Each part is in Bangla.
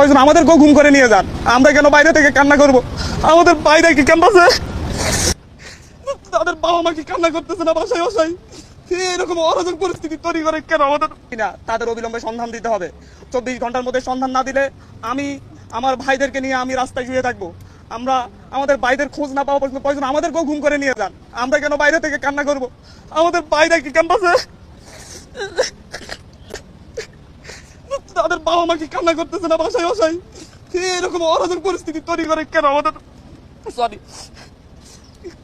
প্রয়োজন আমাদেরকেও ঘুম করে নিয়ে যান। আমরা কেন বাইরে থেকে কান্না করব? আমাদের বাইরে কি ক্যাম্পাসে তাদের বাবা মা কি কান্না করতেছে না বাসায় বাসায়? এরকম অরাজক পরিস্থিতি তৈরি করে কেন আমাদের? না, তাদের অবিলম্বে সন্ধান দিতে হবে। চব্বিশ ঘণ্টার মধ্যে সন্ধান না দিলে আমি, আমার ভাইদেরকে নিয়ে আমি রাস্তায় শুয়ে থাকব। আমরা, আমাদের ভাইদের খোঁজ না পাওয়া পর্যন্ত প্রয়োজন আমাদেরকেও ঘুম করে নিয়ে যান। আমরা কেন বাইরে থেকে কান্না করব? আমাদের বাইরে কি ক্যাম্পাসে তাদের বাবা মা কান্না করতেছে না, বাসায় বাসায় এরকম অরাজক পরিস্থিতি তৈরি করে কেন আমাদের? সরি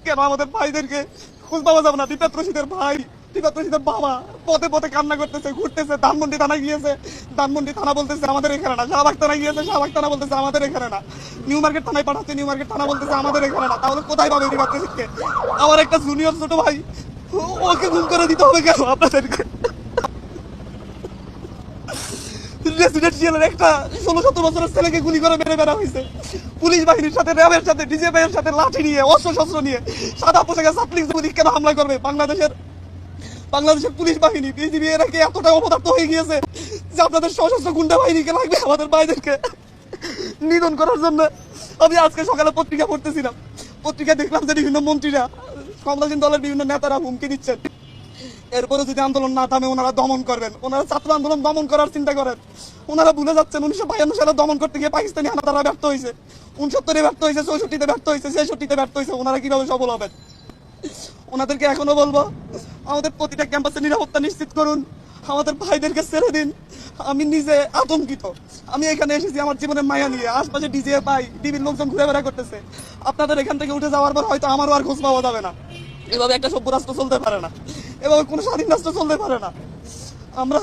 কেন আমাদের ভাইদেরকে খোঁজ পাওয়া যাবে না? দীপাত রশিদের ভাই দীপাত রশিদের বাবা পথে পথে কান্না করতেছে, ঘুরতেছে, ধানমন্ডি থানা গিয়েছে। ধানমন্ডি থানা বলতেছে আমাদের এখানে না, শাহবাগ থানা গিয়েছে, শাহবাগ থানা বলতেছে আমাদের এখানে না। নিউ মার্কেট থানায় পাঠাচ্ছে, নিউ মার্কেট থানা বলতেছে আমাদের এখানে না। তাহলে কোথায় পাবে দীপাত রশিদকে আমার একটা জুনিয়র ছোট ভাই ওকে গুম করে দিতে হবে কেন আপনাদেরকে? রেসিডেন্সিয়ালের একটা ষোলো সতেরো বছরের ছেলেকে গুলি করে মেরে বেড়া হয়েছে। পুলিশ বাহিনীর সাথে, র্যাবের সাথে এর সাথে লাঠি নিয়ে অস্ত্র শস্ত্র নিয়ে, সাদা পোশাকে সাতলিং পুলিশ কেন হামলা করবে? বাংলাদেশের বাংলাদেশের পুলিশ বাহিনী বিজিবি এরা কি এতটা অপদার্থ হয়ে গিয়েছে যে আপনাদের সশস্ত্র গুন্ডা বাহিনীকে লাগবে আমাদের ভাইদেরকে নিধন করার জন্য? আমি আজকে সকালে পত্রিকা পড়তেছিলাম। পত্রিকা দেখলাম যে বিভিন্ন মন্ত্রীরা কমলাসীন দলের বিভিন্ন নেতারা হুমকি দিচ্ছেন। এরপরে যদি আন্দোলন না থামে, ওনারা দমন করবেন। ওনারা ছাত্র আন্দোলন দমন করার চিন্তা করেন। ওনারা ভুলে যাচ্ছেন, উনিশশো বায়ান্ন সালে দমন করতে গিয়ে পাকিস্তানি হানাদাররা ব্যর্থ হয়েছে। উনসত্তরে ব্যর্থ হয়েছে, চৌষট্টিতে ব্যর্থ হয়েছে, ছেষট্টিতে ব্যর্থ হয়েছে। ওনারা কীভাবে সফল হবেন? ওনাদেরকে এখনও বলব, আমাদের প্রতিটা ক্যাম্পাসে নিরাপত্তা নিশ্চিত করুন। আমাদের ভাইদেরকে ছেড়ে দিন। আমি নিজে আতঙ্কিত। আমি এখানে এসেছি আমার জীবনের মায়া নিয়ে। আশপাশে ডিজে পাই, টিভির লোকজন ঘুরে বেড়া করতেছে। আপনাদের এখান থেকে উঠে যাওয়ার পর হয়তো আমারও আর খোঁজ পাওয়া যাবে না। এভাবে একটা সভ্য রাষ্ট্র চলতে পারে না। এভাবে কোনো স্বাধীন রাষ্ট্র চলতে পারে না। আমরা